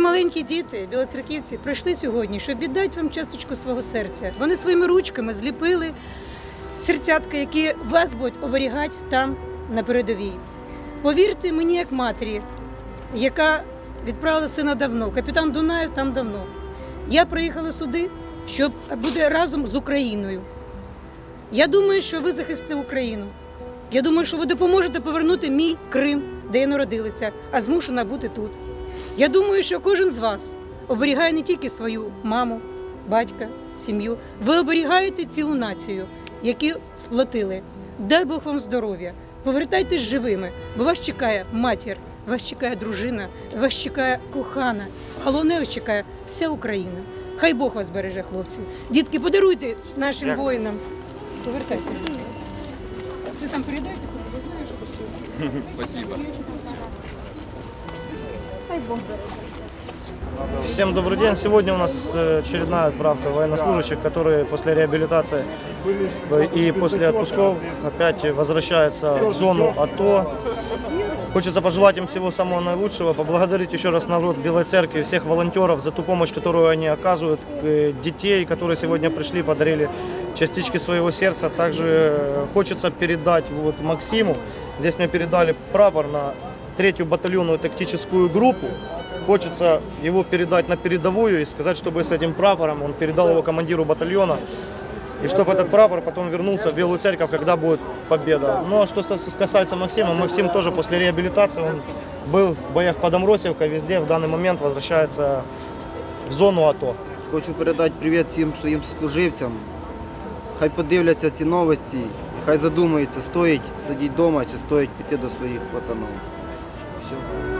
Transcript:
Маленькі діти, білоцерківці, прийшли сьогодні, щоб віддати вам часточку свого серця. Вони своїми ручками зліпили серцятка, які вас будуть оберігати там на передовій. Повірте мені, як матері, яка відправила сина давно, капітан Дунаєв там давно. Я приїхала сюди, щоб бути разом з Україною. Я думаю, що ви захистите Україну. Я думаю, що ви допоможете повернути мій Крим, де я народилася, а змушена бути тут. Я думаю, що кожен з вас оберігає не тільки свою маму, батька, сім'ю, ви оберігаєте цілу націю, які сплотили. Дай Бог вам здоров'я, повертайтесь живими, бо вас чекає матір, вас чекає дружина, вас чекає кохана. Головне, вас чекає вся Україна. Хай Бог вас береже, хлопці. Дітки, подаруйте нашим Дякую. воїнам. Повертайте. Ти там передайте, я знаю, що ви Спасибо. Всем добрый день. Сегодня у нас э, очередная отправка военнослужащих, которые после реабилитации э, и после отпусков опять возвращаются в зону АТО. Хочется пожелать им всего самого наилучшего, поблагодарить еще раз народ Белой Церкви, всех волонтеров за ту помощь, которую они оказывают, э, детей, которые сегодня пришли, подарили частички своего сердца. Также хочется передать вот Максиму, здесь мне передали прапор на третью батальонную тактическую группу. Хочется его передать на передовую и сказать, чтобы с этим прапором он передал его командиру батальона. И чтобы этот прапор потом вернулся в Белую Церковь, когда будет победа. Ну а что с- касается Максима, Максим тоже после реабилитации, он был в боях под Амросевкой, везде в данный момент возвращается в зону АТО. Хочу передати привіт всім своїм служивцям. Хай подивляться ці новості, і хай задумаються, стоїть сидіти вдома чи стоїть піти до своїх пацанів. seu povo.